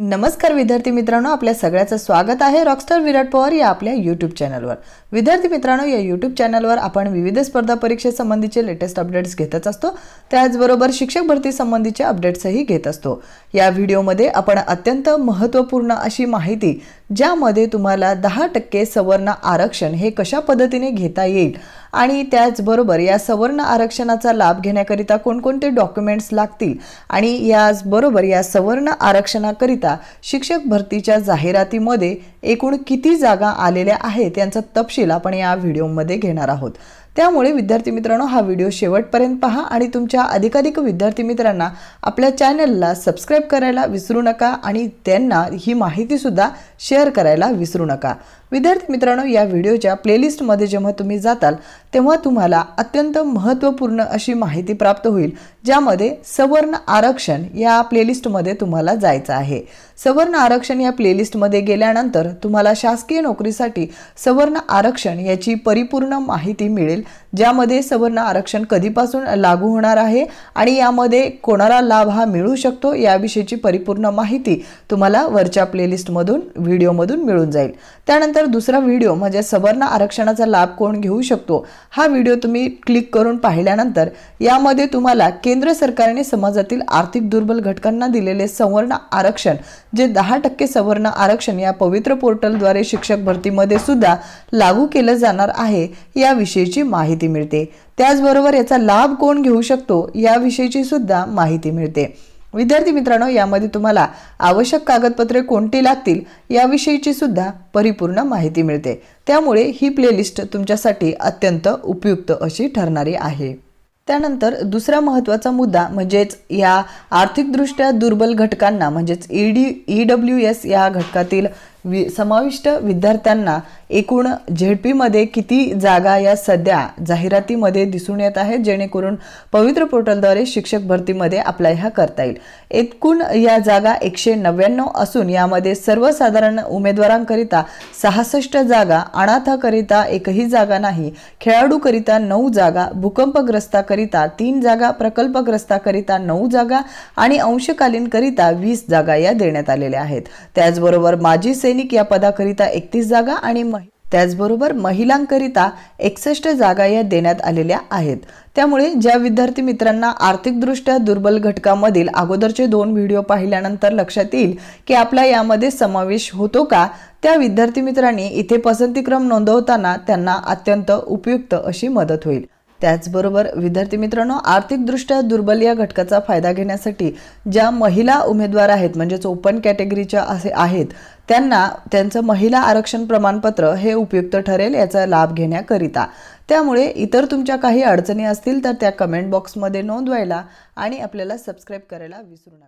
नमस्कार विद्यार्थी मित्रांनो आपल्या सगळ्याचं स्वागत आहे रॉकस्टार विराट पवार या आपल्या यूट्यूब चॅनलवर विद्यार्थी मित्रांनो या यूट्यूब चॅनलवर आपण विविध स्पर्धा परीक्षेसंबंधीचे लेटेस्ट अपडेट्स घेतच असतो. त्याचबरोबर शिक्षक भरती संबंधीचे अपडेट्सही घेत असतो. या व्हिडिओमध्ये आपण अत्यंत महत्त्वपूर्ण अशी माहिती ज्यामध्ये तुम्हाला दहा टक्के सवर्ण आरक्षण हे कशा पद्धतीने घेता येईल? आणि त्याचबरोबर या सवर्ण आरक्षणाचा लाभ घेण्याकरिता कोणकोणते डॉक्युमेंट्स लागतील? आणि याचबरोबर या सवर्ण आरक्षणाकरिता शिक्षक भरतीच्या जाहिरातीमध्ये एकूण किती जागा आलेल्या आहेत यांचा तपशील आपण या व्हिडिओमध्ये घेणार आहोत. त्यामुळे विद्यार्थी मित्रांनो हा व्हिडिओ शेवटपर्यंत पहा आणि तुमच्या अधिकाधिक विद्यार्थी मित्रांना आपल्या चॅनलला सबस्क्राईब करायला विसरू नका आणि त्यांना ही माहितीसुद्धा शेअर करायला विसरू नका. विद्यार्थी मित्रांनो या व्हिडिओच्या प्लेलिस्टमध्ये जेव्हा तुम्ही जाताल तेव्हा तुम्हाला अत्यंत महत्त्वपूर्ण अशी माहिती प्राप्त होईल ज्यामध्ये सवर्ण आरक्षण या प्लेलिस्टमध्ये तुम्हाला जायचं आहे. सवर्ण आरक्षण या प्लेलिस्टमध्ये गेल्यानंतर तुम्हाला शासकीय नोकरीसाठी सवर्ण आरक्षण याची परिपूर्ण माहिती मिळेल ज्यामध्ये सवर्ण आरक्षण कधीपासून लागू होणार आहे आणि यामध्ये कोणाला लाभ हा मिळू शकतो याविषयीची परिपूर्ण माहिती तुम्हाला वरच्या प्लेलिस्टमधून व्हिडिओमधून मिळून जाईल. त्यानंतर दुसरा व्हिडिओ म्हणजे सवर्ण आरक्षणाचा लाभ कोण घेऊ शकतो हा व्हिडिओ तुम्ही क्लिक करून पाहिल्यानंतर यामध्ये तुम्हाला केंद्र सरकारने समाजातील आर्थिक दुर्बल घटकांना दिलेले सवर्ण आरक्षण जे दहा टक्के सवर्ण आरक्षण या पवित्र पोर्टलद्वारे शिक्षक भरतीमध्ये सुद्धा लागू केलं जाणार आहे याविषयीची माहिती मिळते. त्याचबरोबर याचा लाभ कोण घेऊ शकतो याविषयीची सुद्धा माहिती मिळते. विद्यार्थी मित्रांनो यामध्ये तुम्हाला आवश्यक कागदपत्रे कोणती लागतील याविषयीची सुद्धा परिपूर्ण माहिती मिळते. त्यामुळे ही प्लेलिस्ट तुमच्यासाठी अत्यंत उपयुक्त अशी ठरणारी आहे. त्यानंतर दुसरा महत्त्वाचा मुद्दा म्हणजेच या आर्थिकदृष्ट्या दुर्बल घटकांना म्हणजेच E D E W S या घटकातील वि समाविष्ट विद्यार्थ्यांना एकूण झेडपीमध्ये किती जागा या सध्या जाहिरातीमध्ये दिसून येत आहेत जेणेकरून पवित्र पोर्टलद्वारे शिक्षक भरतीमध्ये अप्लाय हा करता येईल. एकूण या जागा एकशे नव्याण्णव असून यामध्ये सर्वसाधारण उमेदवारांकरिता सहासष्ट जागा अनाथाकरिता एकही जागा नाही खेळाडूकरिता नऊ जागा भूकंपग्रस्ताकरिता तीन जागा प्रकल्पग्रस्ताकरिता नऊ जागा आणि अंशकालीनकरिता वीस जागा या देण्यात आलेल्या आहेत. त्याचबरोबर माजी सैनिक या पदाकरिता एकतीस जागा आणि त्याचबरोबर महिलांकरिता एकसष्ट जागा या देण्यात आलेल्या आहेत. त्यामुळे ज्या विद्यार्थी मित्रांना आर्थिकदृष्ट्या दुर्बल घटकामधील अगोदरचे दोन व्हिडिओ पाहिल्यानंतर लक्षात येईल की आपला यामध्ये समावेश होतो का त्या विद्यार्थी मित्रांनी इथे पसंतीक्रम नोंदवताना त्यांना अत्यंत उपयुक्त अशी मदत होईल. त्याचबरोबर विद्यार्थी मित्रांनो आर्थिकदृष्ट्या दुर्बल या घटकाचा फायदा घेण्यासाठी ज्या महिला उमेदवार आहेत म्हणजेच ओपन कॅटेगरीच्या असे आहेत त्यांना त्यांचं महिला आरक्षण प्रमाणपत्र हे उपयुक्त ठरेल याचा लाभ घेण्याकरिता. त्यामुळे इतर तुमच्या काही अडचणी असतील तर त्या कमेंट बॉक्समध्ये नोंदवायला आणि आपल्याला सबस्क्राईब करायला विसरू नका.